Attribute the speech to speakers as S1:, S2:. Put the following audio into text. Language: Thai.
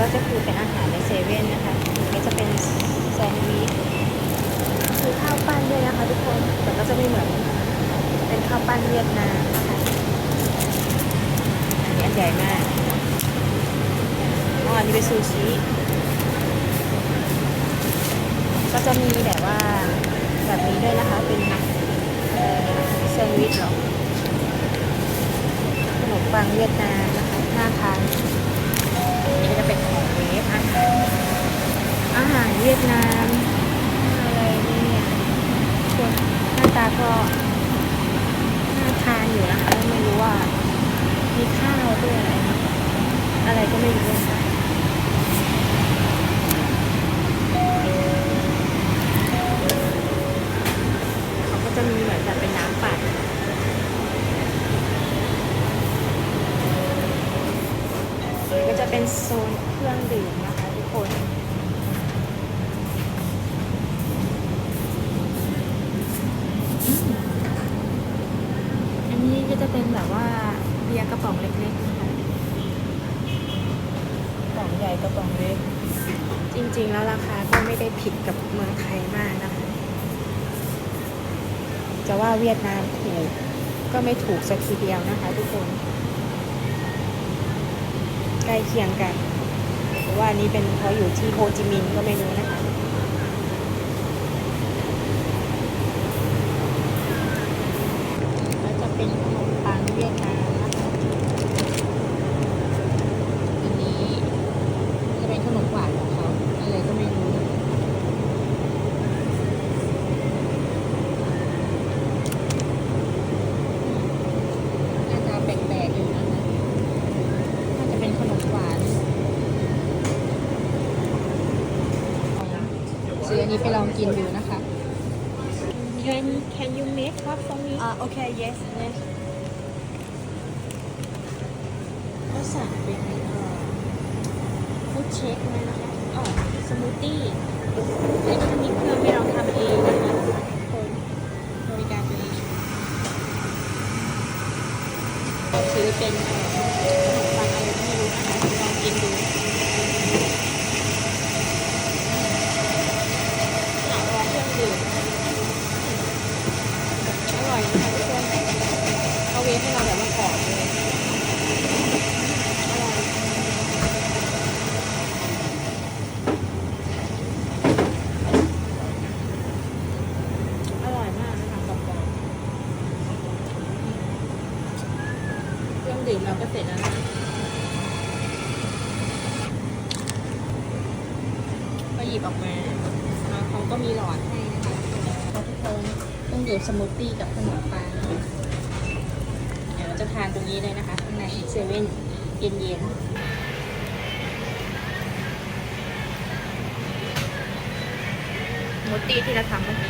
S1: ก็จะคือเป็นอาหารในเซเว่นนะคะก็จะเป็นแซนด์วิชคือข้าวปั้นด้วยนะคะทุกคน แต่ก็จะไม่เหมือนเป็นข้าวปั้นเวียดนามนะคะอันนี้อันใหญ่มากอ๋ออันนี้เป็นซูชิ ก็จะมีแบบว่าแบบนี้ด้วยนะคะ เป็นแซนด์วิชหรอขนมปังเวียดนามนะคะหน่าทาน นามอะไรเนี่ยส่วนหน้าตาก็น่าทานอยู่นะคะไม่รู้ว่า มีข้าวด้วยอะไรอะไรก็ไม่รู้นะคะเขาก็จะมีเหมือนแบบเป็นน้ำปั่นก็จะเป็นโซนเครื่องดื่มนะคะทุกคน อันนี้ ก็จะเป็นแบบว่าเบียร์กระป๋องเล็กๆนะคะกระป๋องใหญ่กระป๋องเล็ก จริงๆ แล้วราคาก็ไม่ได้ผิดกับเมืองไทยมากนะคะ จะว่าเวียดนามถูกก็ไม่ถูกสักทีเดียวนะคะทุกคน ใกล้เคียงกันหรือว่านี้เป็นเพราะอยู่ที่โฮจิมินห์ก็ไม่รู้นะคะเป็นขนมปังเวียดนามนะคะอันนี้จะเป็นขนมหวานของเขาอะไรก็ไม่รู้นะน่าจะแปลกๆอยู่นะคะ น่าจะเป็นขนมหวาน ซื้ออันนี้ไปลองกินดูนะคะ Can Can you make what for me
S2: Uh, okay, yes, yes.
S1: ก็สั่งเป็นฟู้ดเชคมานะคะอ๋อสมูทตี้อันนี้มีเครื่องให้เราทำเองนะคะคนบริการตัวเองซื้อเป็นเอ่อขนมปังอะไรก็ไม่รู้นะคะลองกินดูอยากลองเครื่องดื่มอร่อยนะคะทุกคนเขาเวฟให้เราแบบว่าก่อนเลย อร่อยอร่อยมากนะคะกรอบๆเค รื่องดื่มเราก็เสร็จแล้วนะก็หยิบออกมาเขาก็มีหลอดให้นะคะทุกคนต้องดื่มสมูทตี้กับขนมปังเดี๋ยวเราจะทานตรงนี้เลยนะคะข้างในเซเว่นเย็นๆมูตตี้ที่เราทำเมื่อกี้